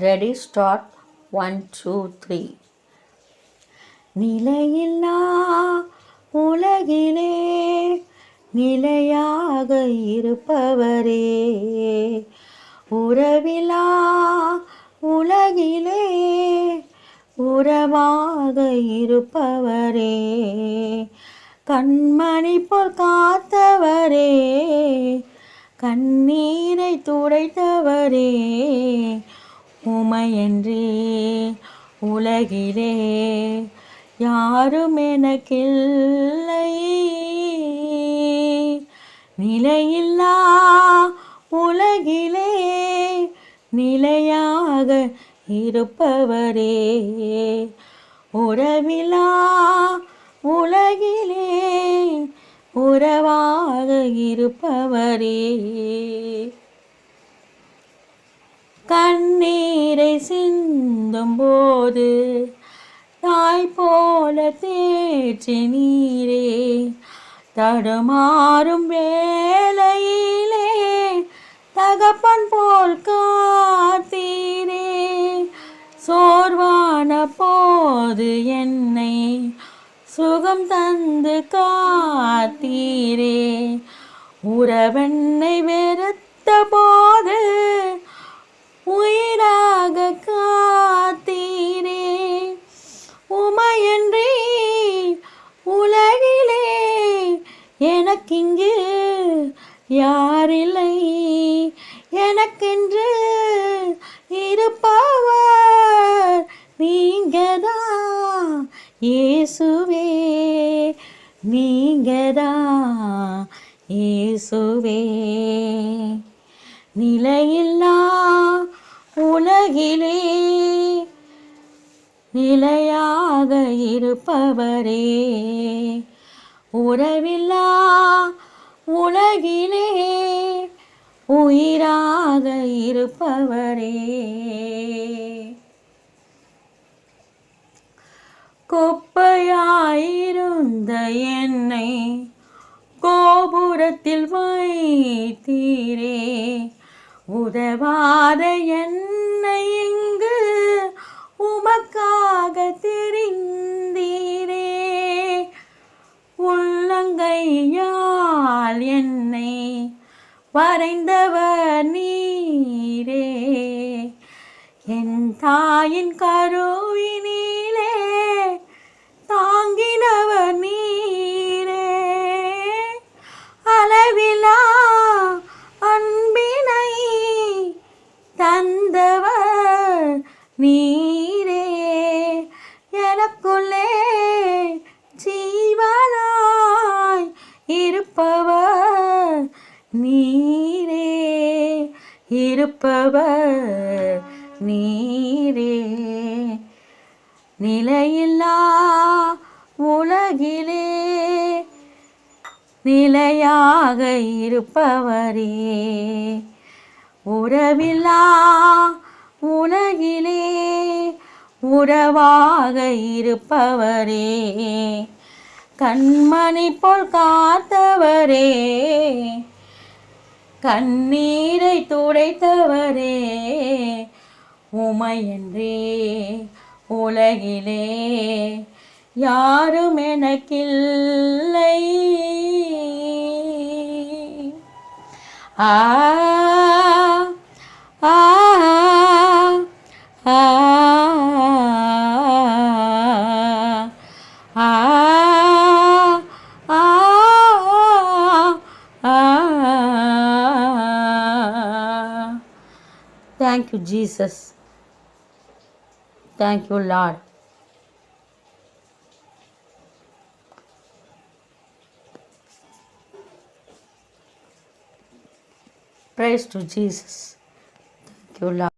Ready start one two three நிலையில்லா உலகிலே நிலையாக இருப்பவரே. உறவிலா உலகிலே உறவாக இருப்பவரே. கண்மணி போல் காத்தவரே. கண்ணீரை துடைத்தவரே. உமையன்றி உலகிலே யாரும் எனக்கில்லை நிலையில்லா உலகிலே நிலையாக இருப்பவரே. உறவிலா உலகிலே உறவாக இருப்பவரே. கண்ணீரை சிந்தும் போது தாய் போல தேற்றி நீரே தடுமாறும் வேலையிலே தகப்பன் போல் காத்தீரே. சோர்வான போது என்னை சுகம் தந்து காத்தீரே. உறவென்னை வே யாரில்லை? எனக்கென்று இருப்பவர் நீங்கதான். இயேசுவே நீங்கதான் இயேசுவே நிலையில்லா உலகிலே நிலையாக இருப்பவரே. உறவில்லா உலகிலே உயிராக இருப்பவரே. கொப்பையாயிருந்த என்னை கோபுரத்தில் வைத்தீரே. உதவாத என்னை வரைந்தவர் நீரே. என் தாயின் கருவினிலே தாங்கினவர் நீரே. அளவிலா அன்பினை தந்தவர் நீ இருப்பவர் நீரே. நிலையில்லா உலகிலே நிலையாக இருப்பவரே. உறவில்லா உலகிலே உறவாக இருப்பவரே. கண்மணி போல் காத்தவரே. கண்ணீரை துடைத்தவரே உமையன்றே உலகிலே யாரும் எனக்கில்லை. ஆ ஆ Thank you, Jesus. Thank you, Lord. Praise to Jesus. Thank you, Lord.